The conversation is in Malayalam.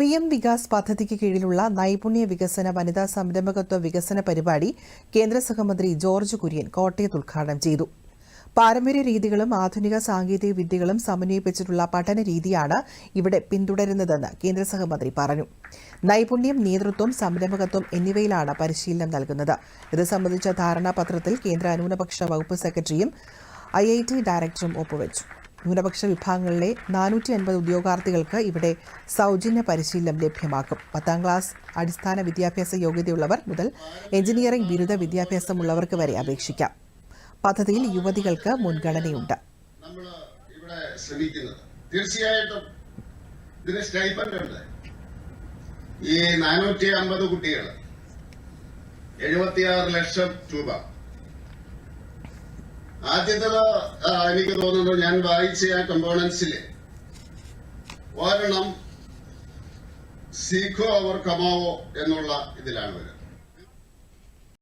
പി എം വികാസ് പദ്ധതിക്ക് കീഴിലുള്ള നൈപുണ്യ വികസന വനിതാ സംരംഭകത്വ വികസന പരിപാടി കേന്ദ്ര സഹമന്ത്രി ജോർജ് കുര്യൻ കോട്ടയത്ത് ഉദ്ഘാടനം ചെയ്തു. പാരമ്പര്യ രീതികളും ആധുനിക സാങ്കേതിക വിദ്യകളും സമന്വയിപ്പിച്ചിട്ടുള്ള പഠന രീതിയാണ് ഇവിടെ പിന്തുടരുന്നതെന്ന് കേന്ദ്ര സഹമന്ത്രി പറഞ്ഞു. നൈപുണ്യം നേതൃത്വം സംരംഭകത്വം എന്നിവയിലാണ് പരിശീലനം നൽകുന്നത്. ഇത് സംബന്ധിച്ച ധാരണാപത്രത്തിൽ കേന്ദ്ര ന്യൂനപക്ഷ വകുപ്പ് സെക്രട്ടറിയും ഐ ഐ ടി ഡയറക്ടറും ഒപ്പുവച്ചു. ന്യൂനപക്ഷ വിഭാഗങ്ങളിലെ നാനൂറ്റി അൻപത് ഉദ്യോഗാർത്ഥികൾക്ക് ഇവിടെ സൗജന്യ പരിശീലനം ലഭ്യമാക്കും. പത്താം ക്ലാസ് അടിസ്ഥാന വിദ്യാഭ്യാസ യോഗ്യതയുള്ളവർ മുതൽ എഞ്ചിനീയറിംഗ് ബിരുദ വിദ്യാഭ്യാസമുള്ളവർക്ക് വരെ അപേക്ഷിക്കാം. പദ്ധതിയിൽ യുവതികൾക്ക് മുൻഗണനയുണ്ട്. സ്റ്റൈപ്പൻഡ് ഉണ്ട്. ഈ നാനൂറ്റി അമ്പത് കുട്ടികൾ എഴുപത്തിയാറ് ലക്ഷം രൂപ. ആദ്യത്തത് ആ, എനിക്ക് തോന്നുന്നു ഞാൻ വായിച്ച ആ കമ്പോണൻസിൽ ഒരെണ്ണം സീഖോ അവർ കമാവോ എന്നുള്ള ഇതിലാണ് വരുന്നത്.